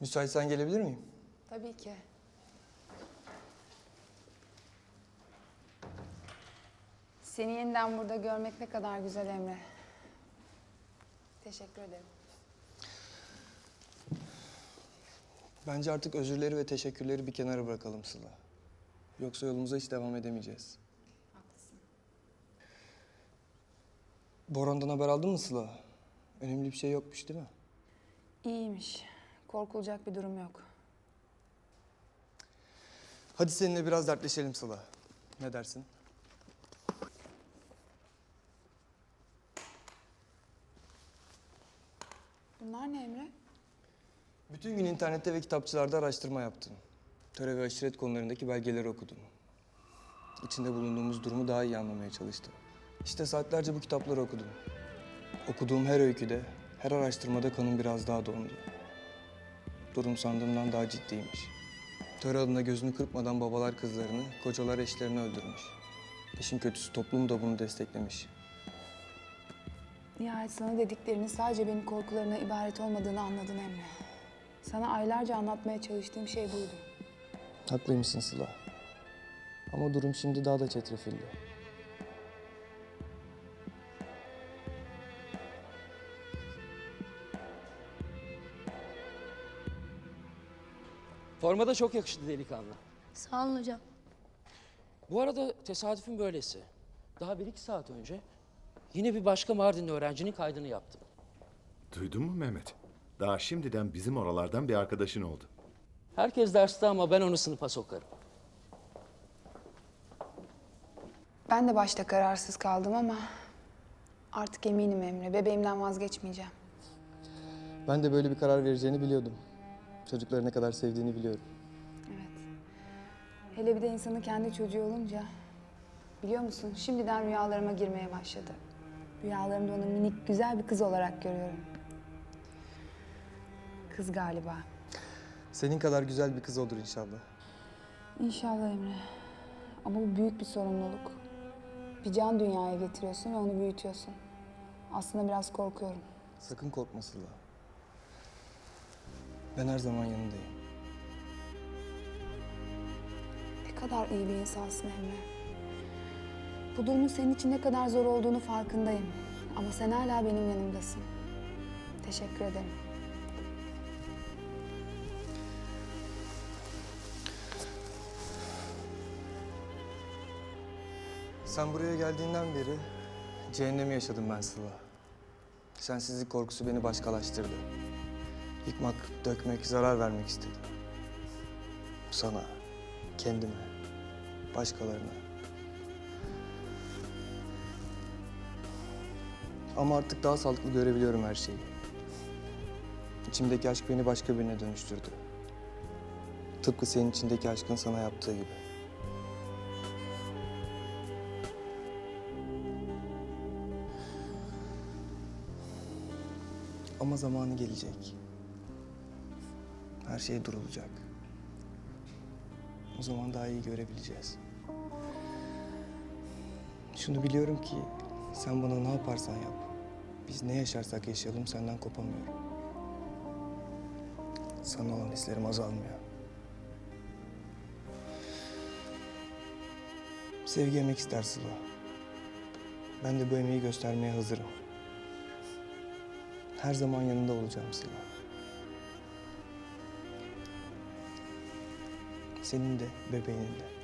Müsaitsen gelebilir miyim? Tabii ki. Seni yeniden burada görmek ne kadar güzel Emre. Teşekkür ederim. Bence artık özürleri ve teşekkürleri bir kenara bırakalım Sıla. Yoksa yolumuza hiç devam edemeyeceğiz. Haklısın. Boran'dan haber aldın mı Sıla? Önemli bir şey yokmuş değil mi? İyiymiş. Korkulacak bir durum yok. Hadi seninle biraz dertleşelim Sıla. Ne dersin? Bunlar ne Emre? Bütün gün internette ve kitapçılarda araştırma yaptım. Töre ve aşiret konularındaki belgeleri okudum. İçinde bulunduğumuz durumu daha iyi anlamaya çalıştım. İşte saatlerce bu kitapları okudum. Okuduğum her öyküde, her araştırmada kanım biraz daha dondu. Durum sandığımdan daha ciddiymiş. Töre adına gözünü kırpmadan babalar kızlarını, kocalar eşlerini öldürmüş. İşin kötüsü toplum da bunu desteklemiş. Nihayet sana dediklerinin sadece benim korkularına ibaret olmadığını anladın Emre. Sana aylarca anlatmaya çalıştığım şey buydu. Haklıymışsın Sıla. Ama durum şimdi daha da çetrefilli. Formada çok yakıştı delikanlı. Sağ olun hocam. Bu arada tesadüfün böylesi. Daha bir iki saat önce yine bir başka Mardinli öğrencinin kaydını yaptım. Duydun mu Mehmet? Daha şimdiden bizim oralardan bir arkadaşın oldu. Herkes derste ama ben onu sınıfa sokarım. Ben de başta kararsız kaldım ama artık eminim Emre. Bebeğimden vazgeçmeyeceğim. Ben de böyle bir karar vereceğini biliyordum. Çocukları ne kadar sevdiğini biliyorum. Evet. Hele bir de insanın kendi çocuğu olunca biliyor musun şimdiden rüyalarıma girmeye başladı. Rüyalarımda onu minik güzel bir kız olarak görüyorum. Kız galiba. Senin kadar güzel bir kız olur inşallah. İnşallah Emre. Ama bu büyük bir sorumluluk. Bir can dünyaya getiriyorsun ve onu büyütüyorsun. Aslında biraz korkuyorum. Sakın korkma Sıla. Ben her zaman yanındayım. Ne kadar iyi bir insansın Emre. Bu durumun senin için ne kadar zor olduğunu farkındayım. Ama sen hala benim yanımdasın. Teşekkür ederim. Sen buraya geldiğinden beri cehennemi yaşadım ben Sıla. Sensizlik korkusu beni başkalaştırdı. Yıkmak, dökmek, zarar vermek istedim. Sana, kendime, başkalarına. Ama artık daha sağlıklı görebiliyorum her şeyi. İçimdeki aşk beni başka birine dönüştürdü. Tıpkı senin içindeki aşkın sana yaptığı gibi. Ama zamanı gelecek. Her şey durulacak. O zaman daha iyi görebileceğiz. Şunu biliyorum ki sen bana ne yaparsan yap. Biz ne yaşarsak yaşayalım senden kopamıyorum. Sana olan hislerim azalmıyor. Sevgi emek ister Sıla. Ben de bu emeği göstermeye hazırım. Her zaman yanında olacağım Sıla. Senin de, bebeğinin de.